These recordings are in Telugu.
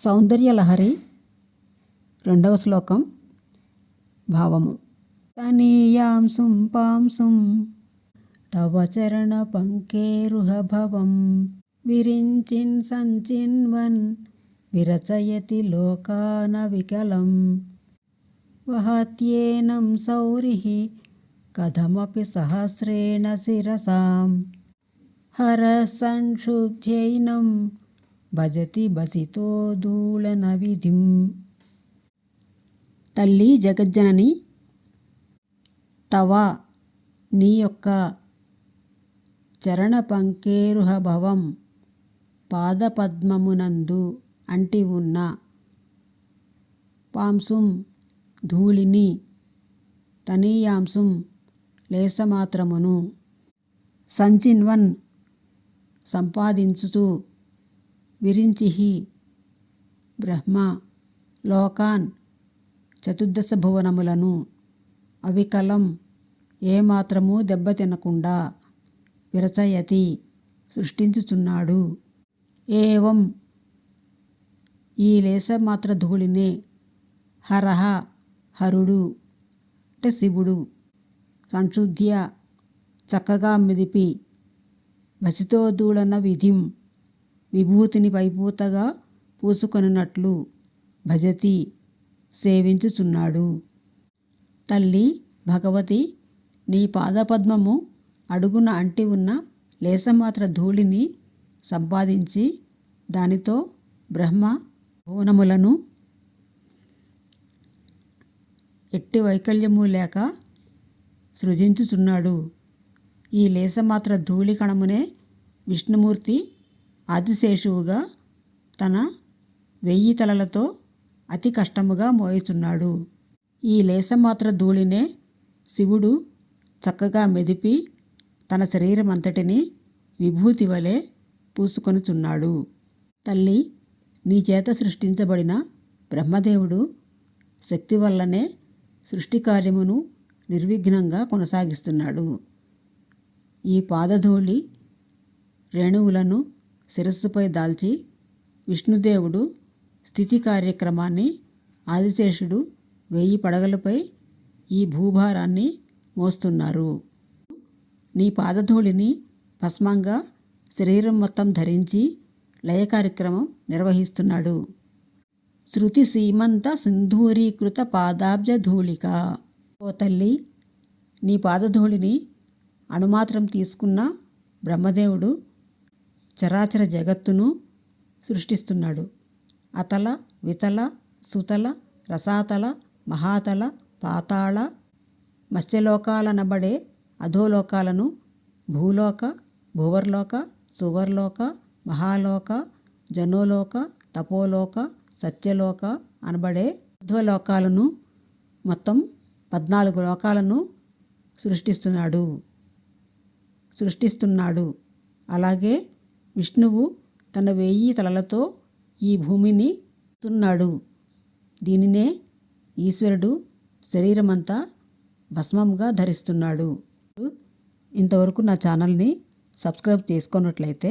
సౌందర్యలహరి రెండవ శ్లోకం భావము. తనీయాంసుం పాంసుం తవ చరణ పంకేరుహభవం విరించిన్ సంచిన్వన్ విరచయతి లోకాన వికలం. వహత్యేనం సౌరిः కథమపి సహస్రేణ శిరసాం. హరసంక్షుభ్యైనం భజతి బసితో దూళనవిధిం తల్లి జగజ్జనని తవ నీ యొక్క చరణ పంకేరుహ భవం పాదపద్మమునందు అంటి ఉన్న పాంసుం ధూళిని తనీయాంసుం లేసమాత్రమును సంచిన్వన్ సంపాదించుతూ విరించిహి బ్రహ్మ లోకాన్ చతుర్దశ భువనములను అవికలం ఏమాత్రము దెబ్బతినకుండా విరచయతి సృష్టించుచున్నాడు. ఏవం ఈ లేసమాత్ర ధూళినే హరహ హరుడు అంటే శివుడు. సంశుద్ధ్య చక్కగా మెదిపి బసితో దూళన విధిం విభూతిని పైపూతగా పూసుకొనున్నట్లు భజతి సేవించుచున్నాడు. తల్లి భగవతి నీ పాదపద్మము అడుగున అంటి ఉన్న లేసమాత్ర ధూళిని సంపాదించి దానితో బ్రహ్మ భువనములను ఎట్టి వైకల్యము లేక సృజించుచున్నాడు. ఈ లేసమాత్ర ధూళి కణమునే విష్ణుమూర్తి ఆదిశేషువుగా తన వెయ్యి తలలతో అతి కష్టముగా మోయుచున్నాడు. ఈ లేసమాత్ర ధూళినే శివుడు చక్కగా మెదిపి తన శరీరం అంతటిని విభూతి వలె పూసుకొనుచున్నాడు. తల్లి నీ చేత సృష్టించబడిన బ్రహ్మదేవుడు శక్తి వల్లనే సృష్టి కార్యమును నిర్విఘ్నంగా కొనసాగిస్తున్నాడు. ఈ పాదధూళి రేణువులను శిరస్సుపై దాల్చి విష్ణుదేవుడు స్థితి కార్యక్రమాన్ని ఆదిశేషుడు వెయ్యి పడగలపై ఈ భూభారాన్ని మోస్తున్నారు. నీ పాదధూళిని భస్మంగా శరీరం మొత్తం ధరించి లయ కార్యక్రమం నిర్వహిస్తున్నాడు. శృతి సీమంత సింధూరీకృత పాదాబ్జ ధూళిక. ఓ తల్లి నీ పాదధూళిని అణుమాత్రం తీసుకున్న బ్రహ్మదేవుడు చరాచర జగత్తును సృష్టిస్తున్నాడు. అతల వితల సుతల రసాతల మహాతల పాతాళ మత్స్యలోకాలనబడే అధోలోకాలను భూలోక భువర్లోక సువర్లోక మహాలోక జనోలోక తపోలోక సత్యలోక అనబడే అధ్వలోకాలను మొత్తం పద్నాలుగు లోకాలను సృష్టిస్తున్నాడు. సృష్టిస్తున్నాడు. అలాగే విష్ణువు తన వెయ్యి తలలతో ఈ భూమిని తున్నాడు దీనినే ఈశ్వరుడు శరీరమంతా భస్మంగా ధరిస్తున్నాడు. ఇంతవరకు నా ఛానల్ని సబ్స్క్రైబ్ చేసుకున్నట్లయితే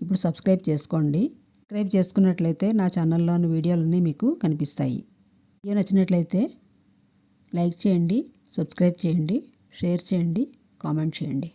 ఇప్పుడు సబ్స్క్రైబ్ చేసుకోండి. సబ్స్క్రైబ్ చేసుకున్నట్లయితే నా ఛానల్లోని వీడియోలన్నీ మీకు కనిపిస్తాయి. వీడియో నచ్చినట్లయితే లైక్ చేయండి సబ్స్క్రైబ్ చేయండి షేర్ చేయండి కామెంట్ చేయండి.